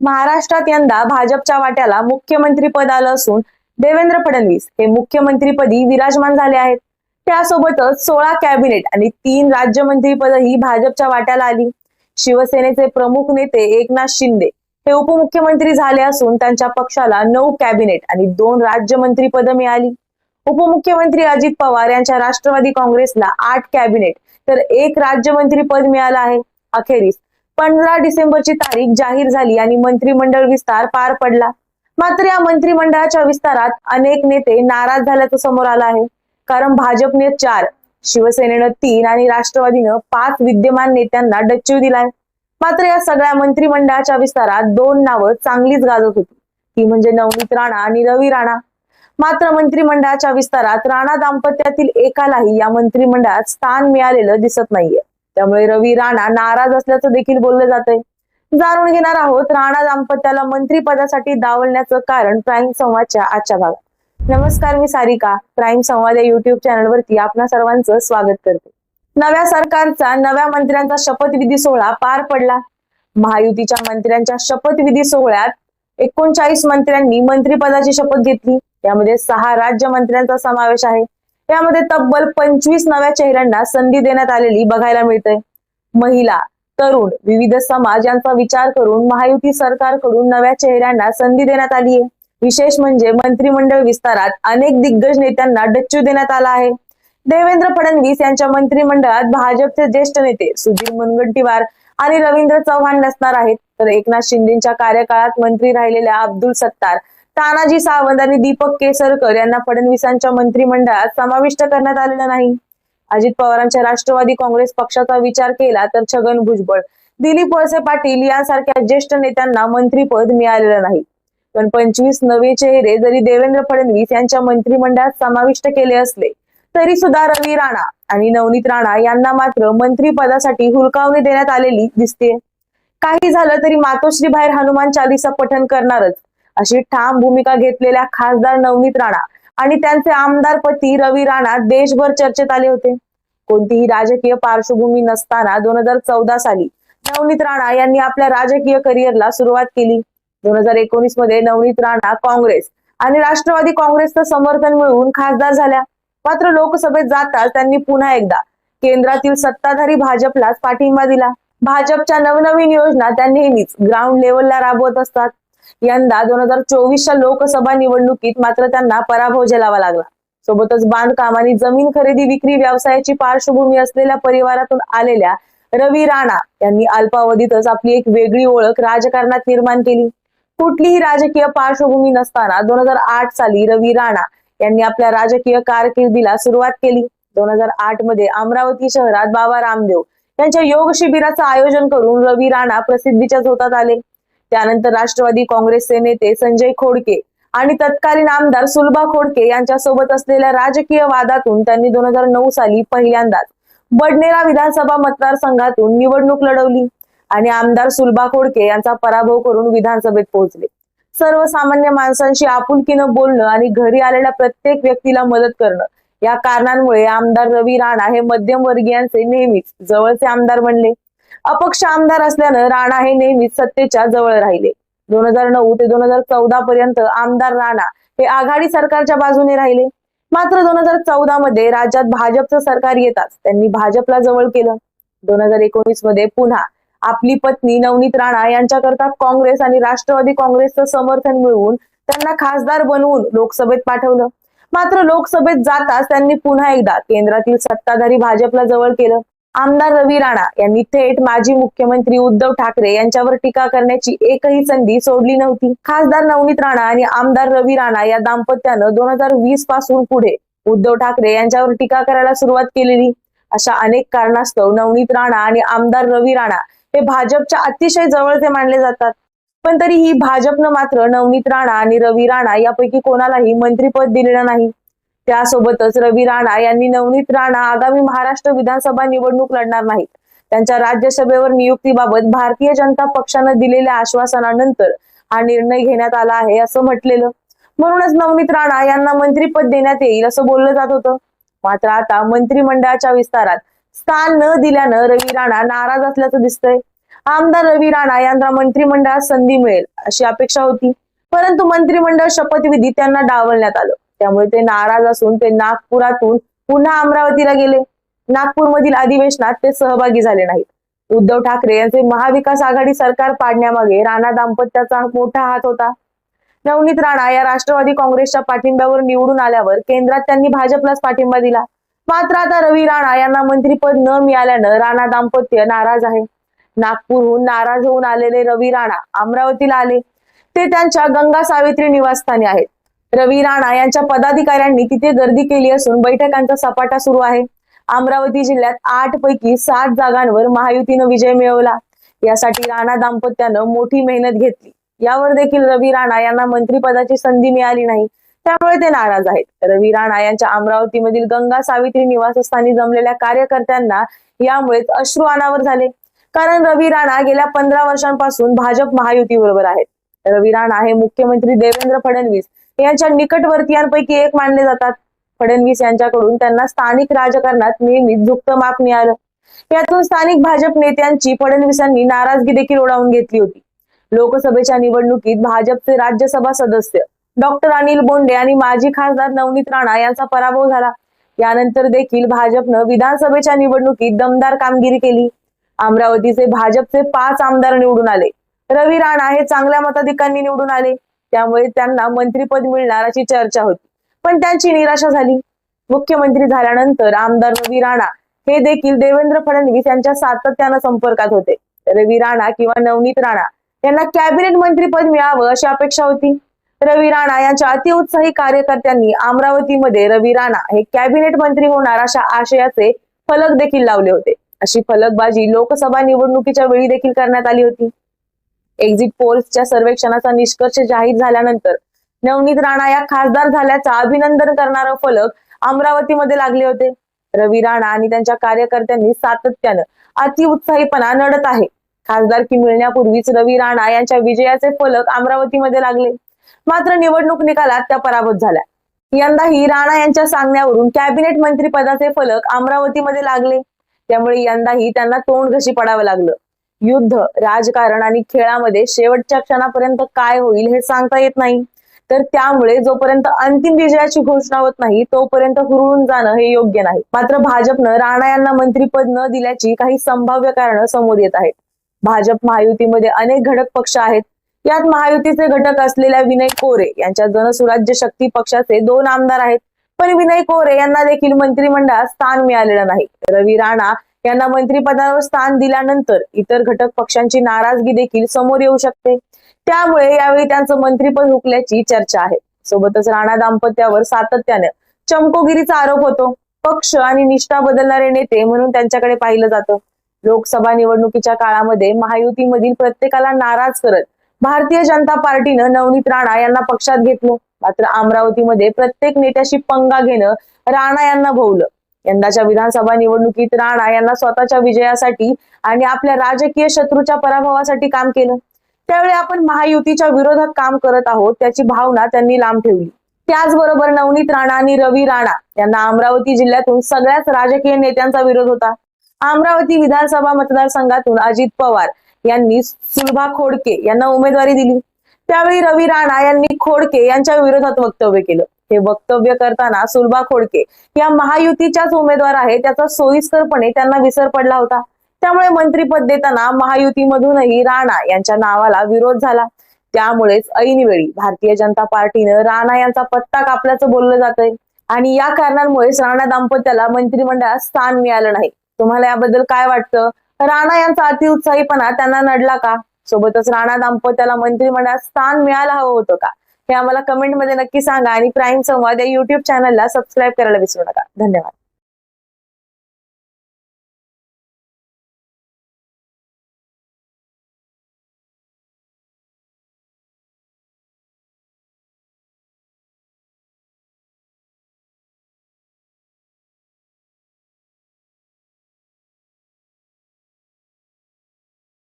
महाराष्ट्रात यंदा भाजपच्या वाट्याला मुख्यमंत्री पद आलं असून देवेंद्र फडणवीस हे मुख्यमंत्रीपदी विराजमान झाले आहेत. त्यासोबतच सोळा कॅबिनेट आणि तीन राज्यमंत्री पदही भाजपच्या वाट्याला आली. शिवसेनेचे प्रमुख नेते एकनाथ शिंदे हे उपमुख्यमंत्री झाले असून त्यांच्या पक्षाला नऊ कॅबिनेट आणि दोन राज्यमंत्री पद मिळाली. उपमुख्यमंत्री अजित पवार यांच्या राष्ट्रवादी काँग्रेसला आठ कॅबिनेट तर एक राज्यमंत्री पद मिळालं आहे. अखेरीस पंधरा डिसेंबरची तारीख जाहीर झाली आणि मंत्रिमंडळ विस्तार पार पडला. मात्र या मंत्रिमंडळाच्या विस्तारात अनेक नेते नाराज झाल्याचं समोर आलं आहे. कारण भाजपने चार शिवसेनेनं तीन आणि राष्ट्रवादीनं पाच विद्यमान नेत्यांना डच्चू दिलाय. मात्र या सगळ्या मंत्रिमंडळाच्या विस्तारात दोन नावं चांगलीच गाजत होती. ती म्हणजे नवनीत राणा आणि रवी राणा. मात्र मंत्रिमंडळाच्या विस्तारात राणा दाम्पत्यातील एकालाही या मंत्रिमंडळात स्थान मिळालेलं दिसत नाहीये. त्यामुळे रवी राणा नाराज असल्याचं देखील बोललं जातंय. जाणून घेणार आहोत राणा दाम्पत्याला मंत्रीपदासाठी दावलण्याचं कारण प्राईम संवादच्या आजच्या भागात. नमस्कार मी सारिका प्राईम संवाद या युट्यूब चॅनलवरती आपणा सर्वांचं स्वागत करते. नव्या सरकारचा नव्या मंत्र्यांचा शपथविधी सोहळा पार पडला. महायुतीच्या मंत्र्यांच्या शपथविधी सोहळ्यात एकोणचाळीस मंत्र्यांनी मंत्रिपदाची शपथ घेतली. यामध्ये सहा राज्यमंत्र्यांचा समावेश आहे. यामध्ये तब्बल पंचवीस नव्या चेहऱ्यांना संधी देण्यात आलेली बघायला मिळते महिला तरुण विविध समाज यांचा विचार करून महायुती सरकारकडून नव्या चेहऱ्यांना संधी देण्यात आली आहे. विशेष म्हणजे मंत्रिमंडळ विस्तारात अनेक दिग्गज नेत्यांना डच्चू देण्यात आला आहे. देवेंद्र फडणवीस यांच्या मंत्रिमंडळात भाजपचे ज्येष्ठ नेते सुधीर मुनगंटीवार आणि रवींद्र चव्हाण नसणार आहेत. तर एकनाथ शिंदेच्या कार्यकाळात मंत्री राहिलेल्या अब्दुल सत्तार तानाजी सावंत आणि दीपक केसरकर यांना फडणवीसांच्या मंत्रिमंडळात समाविष्ट करण्यात आलेलं नाही. अजित पवारांच्या राष्ट्रवादी काँग्रेस पक्षाचा विचार केला तर छगन भुजबळ दिलीप वळसे पाटील यांसारख्या ज्येष्ठ नेत्यांना मंत्रीपद मिळालेलं नाही. पण पंचवीस नवे चेहरे जरी देवेंद्र फडणवीस यांच्या मंत्रिमंडळात समाविष्ट केले असले तरी सुद्धा रवी राणा आणि नवनीत राणा यांना मात्र मंत्रीपदासाठी हुलकावणी देण्यात आलेली दिसते काही झालं तरी मातोश्री बाहेर हनुमान चालिसा पठण करणारच. अशी ठाम भूमिका घेतलेल्या खासदार नवनीत राणा आणि त्यांचे आमदार पती रवी राणा देशभर चर्चेत आले होते. कोणतीही राजकीय पार्श्वभूमी नसताना दोन हजार चौदा साली नवनीत राणा यांनी आपल्या राजकीय करिअरला सुरुवात केली. दोन हजार एकोणीसमध्ये नवनीत राणा काँग्रेस आणि राष्ट्रवादी काँग्रेसचं समर्थन मिळवून खासदार झाल्या. मात्र लोकसभेत जाताच त्यांनी पुन्हा एकदा केंद्रातील सत्ताधारी भाजपलाच पाठिंबा दिला. भाजपच्या नवनवीन योजना त्या नेहमीच ग्राउंड लेवलला राबवत असतात. यंदा दोन हजार चोवीसच्या लोकसभा निवडणुकीत मात्र त्यांना पराभव झेलावा लागला. सोबतच बांधकाम आणि जमीन खरेदी विक्री व्यवसायाची पार्श्वभूमी असलेल्या परिवारातून आलेल्या रवी राणा यांनी अल्पावधीतच आपली एक वेगळी ओळख राजकारणात निर्माण केली. कुठलीही राजकीय पार्श्वभूमी नसताना दोन हजार आठ साली रवी राणा यांनी आपल्या राजकीय कारकिर्दीला सुरुवात केली. दोन हजार आठमध्ये अमरावती शहरात बाबा रामदेव यांच्या योग शिबिराचं आयोजन करून रवी राणा प्रसिद्धीच्या झोतात आले. त्यानंतर राष्ट्रवादी काँग्रेसचे नेते संजय खोडके आणि तत्कालीन आमदार सुलभा खोडके यांच्यासोबत असलेल्या राजकीय वादातून त्यांनी दोन हजार नऊ साली पहिल्यांदाच बडनेरा विधानसभा मतदारसंघातून निवडणूक लढवली आणि आमदार सुलभा खोडके यांचा पराभव करून विधानसभेत पोहोचले. सर्वसामान्य माणसांशी आपुलकीनं बोलणं आणि घरी आलेल्या प्रत्येक व्यक्तीला मदत करणं या कारणांमुळे आमदार रवी राणा हे मध्यमवर्गीयांचे नेहमीच जवळचे आमदार बनले. अपक्ष आमदार असल्यानं राणा हे नेहमीच सत्तेच्या जवळ राहिले. दोन हजार नऊ ते दोन हजार चौदा पर्यंत आमदार राणा हे आघाडी सरकारच्या बाजूने राहिले. मात्र दोन हजार चौदा मध्ये राज्यात भाजपचं सरकार येताच त्यांनी भाजपला जवळ केलं. दोन हजार एकोणीसमध्ये पुन्हा आपली पत्नी नवनीत राणा यांच्याकरता काँग्रेस आणि राष्ट्रवादी काँग्रेसचं समर्थन मिळवून त्यांना खासदार बनवून लोकसभेत पाठवलं. मात्र लोकसभेत जाताच त्यांनी पुन्हा एकदा केंद्रातील सत्ताधारी भाजपला जवळ केलं. आमदार रवी राणा यांनी थेट माजी मुख्यमंत्री उद्धव ठाकरे यांच्यावर टीका करण्याची एकही संधी सोडली नव्हती. खासदार नवनीत राणा आणि आमदार रवी राणा या दाम्पत्यानं दोन हजार वीसपासून पुढे उद्धव ठाकरे यांच्यावर टीका करायला सुरुवात केलेली. अशा अनेक कारणास्तव नवनीत राणा आणि आमदार रवी राणा हे भाजपच्या अतिशय जवळचे मानले जातात. पण तरीही भाजपनं मात्र नवनीत राणा आणि रवी राणा यापैकी कोणालाही मंत्रीपद दिलेलं नाही. त्यासोबतच रवी राणा यांनी नवनीत राणा आगामी महाराष्ट्र विधानसभा निवडणूक लढणार नाहीत. त्यांच्या राज्यसभेवर नियुक्तीबाबत भारतीय जनता पक्षानं दिलेल्या आश्वासनानंतर हा निर्णय घेण्यात आला आहे असं म्हटलेलं. म्हणूनच नवनीत राणा यांना मंत्रीपद देण्यात येईल असं बोललं जात होतं. मात्र आता मंत्रिमंडळाच्या विस्तारात स्थान न दिल्यानं रवी राणा नाराज असल्याचं दिसतंय. आमदार रवी राणा यांना मंत्रिमंडळात संधी मिळेल अशी अपेक्षा होती. परंतु मंत्रिमंडळ शपथविधी त्यांना डावलण्यात आलं. त्यामुळे ते नाराज असून ते नागपुरातून पुन्हा अमरावतीला गेले. नागपूरमधील अधिवेशनात ते सहभागी झाले नाहीत. उद्धव ठाकरे यांचे महाविकास आघाडी सरकार पाडण्यामागे राणा दाम्पत्याचा मोठा हात होता. नवनीत राणा या राष्ट्रवादी काँग्रेसच्या पाठिंब्यावर निवडून आल्यावर केंद्रात त्यांनी भाजपलाच पाठिंबा दिला. मात्र आता रवी राणा यांना मंत्रीपद न मिळाल्यानं राणा दाम्पत्य नाराज आहे. नागपूरहून नाराज होऊन आलेले रवी राणा अमरावतीला आले. ते त्यांच्या गंगा सावित्री निवासस्थानी आहेत. रवी राणा यांच्या पदाधिकाऱ्यांनी तिथे गर्दी केली असून बैठकांचा सपाटा सुरू आहे. अमरावती जिल्ह्यात आठ पैकी सात जागांवर महायुतीनं विजय मिळवला. यासाठी राणा दाम्पत्यानं मोठी मेहनत घेतली. यावर देखील रवी राणा यांना मंत्रिपदाची संधी मिळाली नाही. त्यामुळे ते नाराज आहेत. रवी राणा यांच्या अमरावतीमधील गंगा सावित्री निवासस्थानी जमलेल्या कार्यकर्त्यांना यामुळेच अश्रू अनावर झाले. कारण रवी राणा गेल्या पंधरा वर्षांपासून भाजप महायुती बरोबर आहेत. रवी राणा हे मुख्यमंत्री देवेंद्र फडणवीस यांच्या निकटवर्तीयांपैकी एक मानले जातात. फडणवीस यांच्याकडून त्यांना स्थानिक राजकारणात नेहमीच झुकतं माप मिळालं. यातून स्थानिक भाजप नेत्यांची फडणवीसांनी नाराजगी देखील ओढावून घेतली होती. लोकसभेच्या निवडणुकीत भाजपचे राज्यसभा सदस्य डॉक्टर अनिल बोंडे आणि माजी खासदार नवनीत राणा यांचा पराभव झाला. यानंतर देखील भाजपनं विधानसभेच्या निवडणुकीत दमदार कामगिरी केली. अमरावतीचे भाजपचे पाच आमदार निवडून आले. रवी राणा हे चांगल्या मताधिकांनी निवडून आले. त्यामुळे त्यांना मंत्रीपद मिळणार अशी चर्चा होती. पण त्यांची निराशा झाली. मुख्यमंत्री झाल्यानंतर आमदार रवी राणा हे देखील देवेंद्र फडणवीस यांच्या सातत्यानं संपर्कात होते. रवी राणा किंवा नवनीत राणा यांना कॅबिनेट मंत्रीपद मिळावं अशी अपेक्षा होती. रवी राणा यांच्या अतिउत्साही कार्यकर्त्यांनी अमरावतीमध्ये रवी राणा हे कॅबिनेट मंत्री होणार अशा आशयाचे फलक देखील लावले होते. अशी फलकबाजी लोकसभा निवडणुकीच्या वेळी देखील करण्यात आली होती. एक्झिट पोल्सच्या सर्वेक्षणाचा निष्कर्ष जाहीर झाल्यानंतर नवनीत राणा या खासदार झाल्याचा अभिनंदन करणारा फलक अमरावतीमध्ये लागले होते. रवी राणा आणि त्यांच्या कार्यकर्त्यांनी सातत्यानं अतिउत्साहीपणा नडत आहे. खासदारकी मिळण्यापूर्वीच रवी राणा यांच्या विजयाचे फलक अमरावतीमध्ये लागले. मात्र निवडणूक निकालात त्या पराभूत झाल्या. यंदाही राणा यांच्या सांगण्यावरून कॅबिनेट मंत्री पदाचे फलक अमरावतीमध्ये लागले. त्यामुळे यंदाही त्यांना तोंड घशी पडावं लागलं. युद्ध राजकारण आणि खेळामध्ये शेवटच्या क्षणापर्यंत काय होईल हे सांगता येत नाही. तर त्यामुळे जोपर्यंत अंतिम विजयाची घोषणा होत नाही तोपर्यंत हुरळून जाणं हे योग्य नाही. मात्र भाजपनं राणा यांना मंत्रीपद न दिल्याची काही संभाव्य कारणं समोर येत आहेत. भाजप महायुतीमध्ये अनेक घटक पक्ष आहेत. यात महायुतीचे घटक असलेल्या विनय कोरे यांच्या जनसुराज्य शक्ती पक्षाचे दोन आमदार आहेत. पण विनय कोरे यांना देखील मंत्रिमंडळात स्थान मिळालेलं नाही. रवी राणा यांना मंत्रिपदावर स्थान दिल्यानंतर इतर घटक पक्षांची नाराजगी देखील समोर येऊ शकते. त्यामुळे यावेळी त्यांचं मंत्रिपद हुकल्याची चर्चा आहे. सोबतच राणा दाम्पत्यावर सातत्याने चमकोगिरीचा आरोप होतो. पक्ष आणि निष्ठा बदलणारे नेते म्हणून त्यांच्याकडे पाहिलं जातं. लोकसभा निवडणुकीच्या काळामध्ये महायुतीमधील प्रत्येकाला नाराज करत भारतीय जनता पार्टीनं नवनीत राणा यांना पक्षात घेतलं. मात्र अमरावतीमध्ये प्रत्येक नेत्याशी पंगा घेणं राणा यांना भोवलं. यंदाच्या विधानसभा निवडणुकीत राणा यांना स्वतःच्या विजयासाठी आणि आपल्या राजकीय शत्रूच्या पराभवासाठी काम केलं. त्यावेळी आपण महायुतीच्या विरोधात काम करत आहोत त्याची भावना त्यांनी लांब ठेवली. त्याचबरोबर नवनीत राणा आणि रवी राणा यांना अमरावती जिल्ह्यातून सगळ्याच राजकीय नेत्यांचा विरोध होता. अमरावती विधानसभा मतदारसंघातून अजित पवार यांनी सुलभा खोडके यांना उमेदवारी दिली. त्यावेळी रवी राणा यांनी खोडके यांच्या विरोधात वक्तव्य केलं. हे वक्तव्य करताना सुलभा खोडके या महायुतीच्याच उमेदवार आहे. त्याचा सोयीस्करपणे त्यांना विसर पडला होता. त्यामुळे मंत्रीपद देताना महायुतीमधूनही राणा यांच्या नावाला विरोध झाला. त्यामुळेच ऐनवेळी भारतीय जनता पार्टीनं राणा यांचा पत्ता कापल्याचं बोललं जातंय. आणि या कारणांमुळेच राणा दाम्पत्याला मंत्रिमंडळात स्थान मिळालं नाही. तुम्हाला याबद्दल काय वाटतं? राणा यांचा अतिउत्साहीपणा त्यांना नडला का? सोबतच राणा दाम्पत्याला मंत्रिमंडळात स्थान मिळायला हवं होतं का? हे आम्हाला कमेंटमध्ये नक्की सांगा आणि प्राईम संवाद या युट्यूब चॅनलला सबस्क्राईब करायला विसरू नका. धन्यवाद.